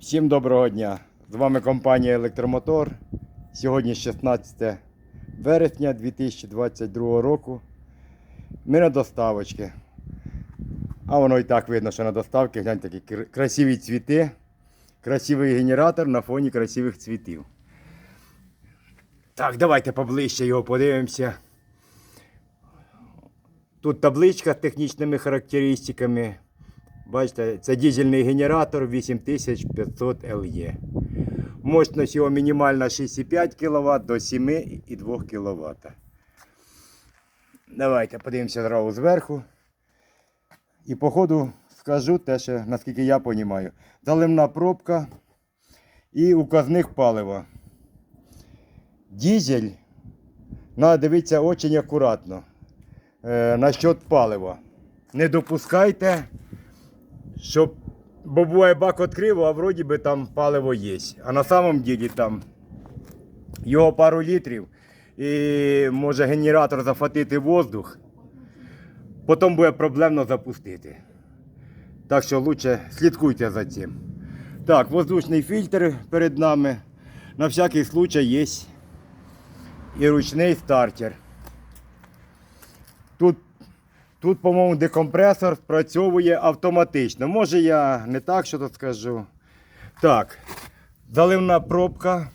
Всім доброго дня! З вами компанія Електромотор. Сьогодні 16 вересня 2022 року. Ми на доставочці. А воно і так видно, що на доставці гляньте такі красиві цвіти. Красивий генератор на фоні красивих цвітів. Так, давайте поближче його подивимося. Тут табличка з технічними характеристиками. Бачите, це дизельний генератор 8500 LE. Мощність його мінімальна 6,5 кВт до 7,2 кВт. Давайте подивимося зразу зверху. І по ходу скажу те, що, наскільки я розумію. Заливна пробка і указник палива. Дизель, треба дивитися дуже акуратно. Е, насчет палива. Не допускайте щоб, бо буває бак відкрив, а вроді би там паливо є. А на самом ділі там його пару літрів і може генератор захватити воздух, потім буде проблемно запустити. Так що лучше слідкуйте за цим. Так, воздушний фільтр перед нами. На всякий случай є і ручний стартер. Тут Тут, по-моєму, декомпресор спрацьовує автоматично. Може я не так що то скажу. Так, заливна пробка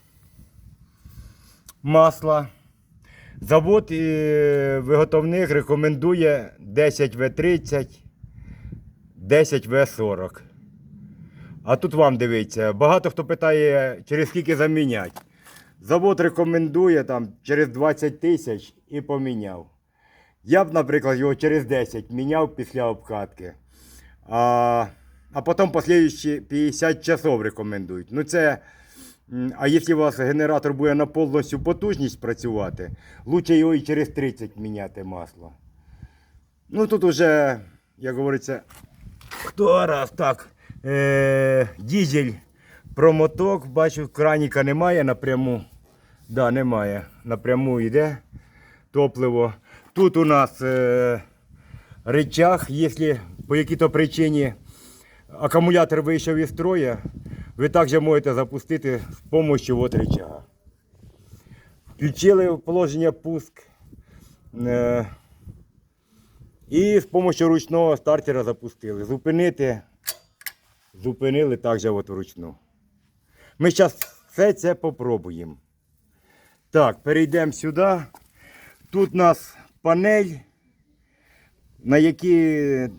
масла. Завод е, виготовник рекомендує 10В30, 10В40. А тут вам дивіться, багато хто питає, через скільки заміняти. Завод рекомендує там через 20 тисяч і поміняв. Я б, наприклад, його через 10 міняв після обкатки. А, а потім послідуючі 50 часов рекомендують. Ну це, а якщо у вас генератор буде на повністю потужність працювати, лучше його і через 30 міняти масло. Ну тут уже, як говориться, хто раз так. Е, дізель промоток, бачу, краніка немає напряму. Да, немає. Напряму йде топливо. Тут у нас е, рычаг, якщо по якій-то причині акумулятор вийшов із строя, ви також можете запустити з допомогою от рычага. Включили в положення пуск. Е, і з допомогою ручного стартера запустили. Зупинити, зупинили також от вручну. Ми зараз все це попробуємо. Так, перейдемо сюди. Тут у нас панель, на якій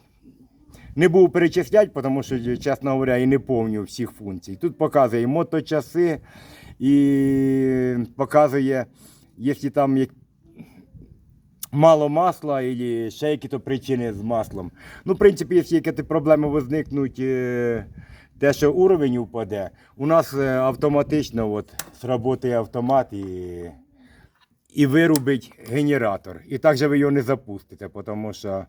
не був перечисляти, тому що, чесно говоря, і не пам'ятаю всіх функцій. Тут показує і моточаси і показує, якщо там мало масла або ще які-то причини з маслом. Ну, в принципі, якщо якісь проблеми виникнуть, е, те, що уровень упаде, у нас е, автоматично от, сработає автомат і і вирубить генератор. І так же ви його не запустите, тому що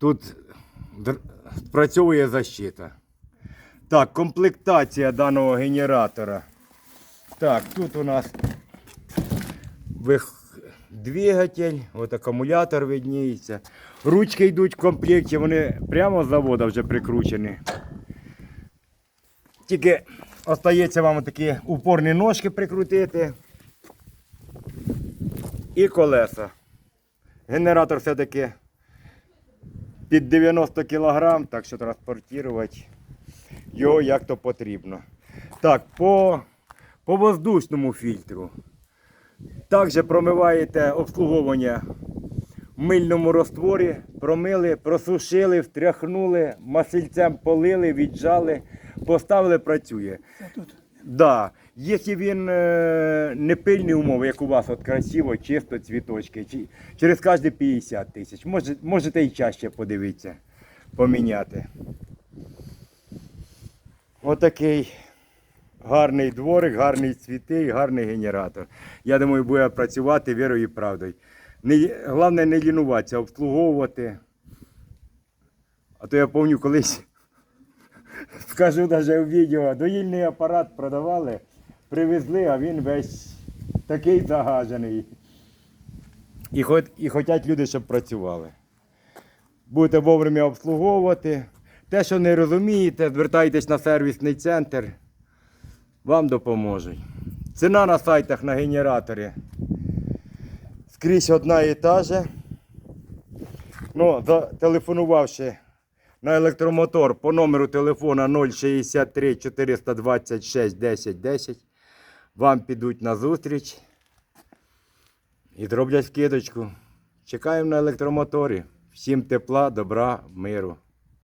тут спрацьовує защита. Так, комплектація даного генератора. Так, тут у нас двигатель, от акумулятор видніється. Ручки йдуть в комплекті, вони прямо з заводу вже прикручені. Тільки остається вам такі упорні ножки прикрутити. І колеса. Генератор все-таки під 90 кг, так що транспортувати його як то потрібно. Так, по, по воздушному фільтру. Також промиваєте обслуговування в мильному розтворі, промили, просушили, втряхнули, масильцем полили, віджали, поставили, працює. Да. Якщо він е, не пильні умови, як у вас от красиво, чисто, цвіточки, чи, через кожні 50 тисяч, може, можете і чаще подивитися, поміняти. Отакий гарний дворик, гарні цвіти і гарний генератор. Я думаю, буде працювати вірою і правдою. Не, головне не лінуватися, обслуговувати. А то я пам'ятаю колись. Скажу навіть у відео, доїльний апарат продавали, привезли, а він весь такий загажений. І, хот, і хочуть люди, щоб працювали. Будете вовремя обслуговувати. Те, що не розумієте, звертайтесь на сервісний центр, вам допоможуть. Ціна на сайтах на генераторі скрізь одна і та же. Ну, зателефонувавши на електромотор по номеру телефона 063 426 10 10, вам підуть на зустріч і зроблять скидочку. Чекаємо на електромоторі. Всім тепла, добра, миру.